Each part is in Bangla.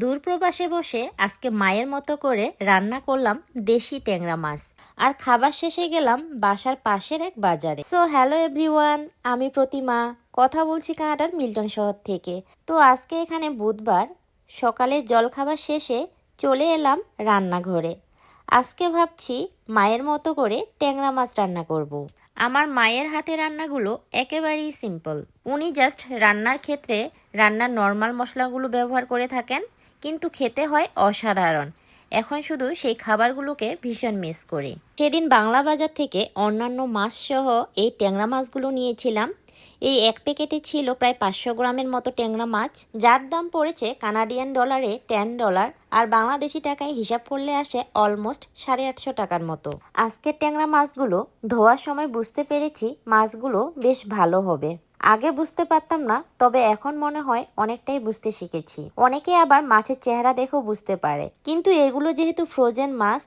দূর প্রবাসে বসে আজকে মায়ের মতো করে রান্না করলাম দেশি ট্যাংরা মাছ। আর খাবার শেষে গেলাম বাসার পাশের এক বাজারে। সো হ্যালো এভরিওয়ান আমি প্রতিমা। কথা বলছি কানাডার মিল্টন শহর থেকে। তো আজকে এখানে বুধবার, সকালে জলখাবার শেষে চলে এলাম রান্নাঘরে। আজকে ভাবছি মায়ের মতো করে ট্যাংরা মাছ রান্না করব। আমার মায়ের হাতে রান্নাগুলো একেবারেই সিম্পল উনি জাস্ট রান্নার ক্ষেত্রে রান্নার নর্মাল মশলাগুলো ব্যবহার করে থাকেন। কিন্তু খেতে হয় অসাধারণ। এখন শুধু সেই খাবারগুলোকে ভীষণ মিস করি। সেদিন বাংলা বাজার থেকে অন্যান্য মাছ সহ এই ট্যাংরা মাছগুলো নিয়েছিলাম। এই এক প্যাকেটে ছিল প্রায় পাঁচশো গ্রামের মতো ট্যাংরা মাছ। যার দাম পড়েছে কানাডিয়ান ডলারে টেন ডলার আর বাংলাদেশি টাকায় হিসাব করলে আসে অলমোস্ট সাড়ে আটশো টাকার মতো। আজকের ট্যাংরা মাছগুলো ধোয়ার সময় বুঝতে পেরেছি মাছগুলো বেশ ভালো হবে। আগে বুঝতে পারতাম না, তবে এখন মনে হয় অনেকটাই বুঝতে শিখেছি। অনেকে আবার মাছের চেহারা দেখেও বুঝতে পারে। কিন্তু এগুলো যেহেতু ফ্রোজেন মাছ,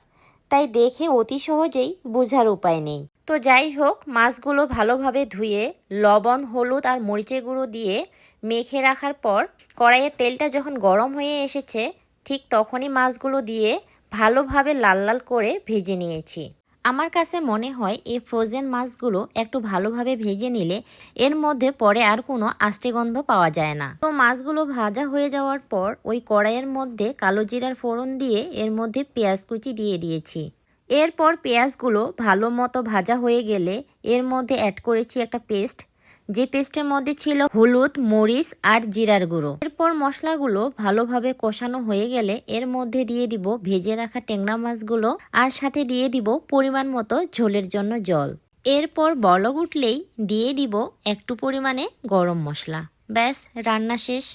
তাই দেখে অতি সহজেই বোঝার উপায় নেই। তো যাই হোক, মাছগুলো ভালোভাবে ধুয়ে, লবণ, হলুদ আর মরিচের গুঁড়ো দিয়ে মেখে রাখার পর কড়াইয়ের তেলটা যখন গরম হয়ে এসেছে, ঠিক তখনই মাছগুলো দিয়ে ভালোভাবে লাল লাল করে ভেজে নিয়েছি। আমার কাছে মনে হয় এই ফ্রোজেন মাছগুলো একটু ভালোভাবে ভেজে নিলে এর মধ্যে পরে আর কোনো আষ্টে গন্ধ পাওয়া যায় না। তো মাছগুলো ভাজা হয়ে যাওয়ার পর ওই কড়াইয়ের মধ্যে কালো জিরার ফোড়ন দিয়ে এর মধ্যে পেঁয়াজ কুচি দিয়ে দিয়েছি। এরপর পেঁয়াজগুলো ভালো মতো ভাজা হয়ে গেলে এর মধ্যে অ্যাড করেছি একটা পেস্ট যে পেস্টের মধ্যে ছিল হলুদ, মরিচ আর জিরার গুঁড়ো। এরপর মশলাগুলো ভালোভাবে কষানো হয়ে গেলে এর মধ্যে দিয়ে দিব ভেজে রাখা ট্যাংরা মাছগুলো আর সাথে দিয়ে দিব পরিমাণ মতো ঝোলের জন্য জল। এরপর বলক উঠলেই দিয়ে দিব একটু পরিমাণে গরম মশলা। ব্যাস, রান্না শেষ।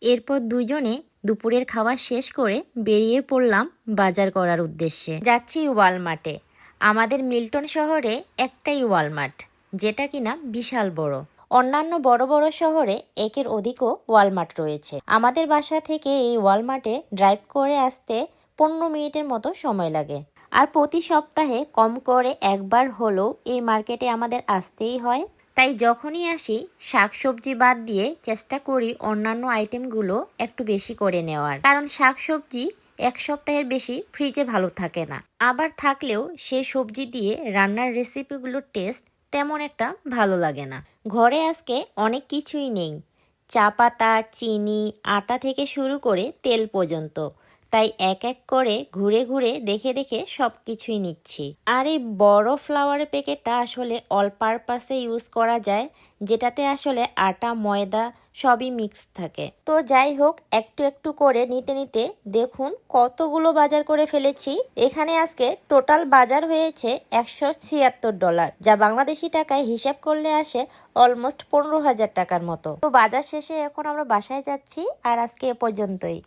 এরপর দুজনে দুপুরের খাওয়া শেষ করে বেরিয়ে পড়লাম বাজার করার উদ্দেশ্যে। যাচ্ছি ওয়ালমার্টে। আমাদের মিল্টন শহরে একটাই ওয়ালমার্ট, যেটা কিনা বিশাল বড়। অন্যান্য বড় বড় শহরে একের অধিকও ওয়ালমার্ট রয়েছে। আমাদের বাসা থেকে এই ওয়ালমার্টে ড্রাইভ করে আসতে পনেরো মিনিটের মতো সময় লাগে। আর প্রতি সপ্তাহে কম করে একবার হলেও এই মার্কেটে আমাদের আসতেই হয়। তাই যখনই আসি, শাকসবজি বাদ দিয়ে চেষ্টা করি অন্যান্য আইটেমগুলো একটু বেশি করে নেওয়ার। কারণ শাকসবজি এক সপ্তাহের বেশি ফ্রিজে ভালো থাকে না। আবার থাকলেও সে সবজি দিয়ে রান্নার রেসিপিগুলোর টেস্ট তেমন একটা ভালো লাগে না। ঘরে আজকে অনেক কিছুই নেই। চা পাতা, চিনি, আটা থেকে শুরু করে তেল পর্যন্ত। তাই এক এক করে ঘুরে ঘুরে দেখে দেখে সব কিছুই নিচ্ছি। আর এই বড় ফ্লাওয়ারের প্যাকেটটা আসলে অল পারপাসে ইউজ করা যায়, যেটাতে আসলে আটা, ময়দা সবই মিক্স থাকে। তো যাই হোক, একটু একটু করে নিতে নিতে দেখুন কতগুলো বাজার করে ফেলেছি। এখানে আজকে টোটাল বাজার হয়েছে একশো ছিয়াত্তর ডলার যা বাংলাদেশি টাকায় হিসাব করলে আসে অলমোস্ট পনেরো হাজার টাকার মতো। তো বাজার শেষে এখন আমরা বাসায় যাচ্ছি, আর আজকে এ পর্যন্তই।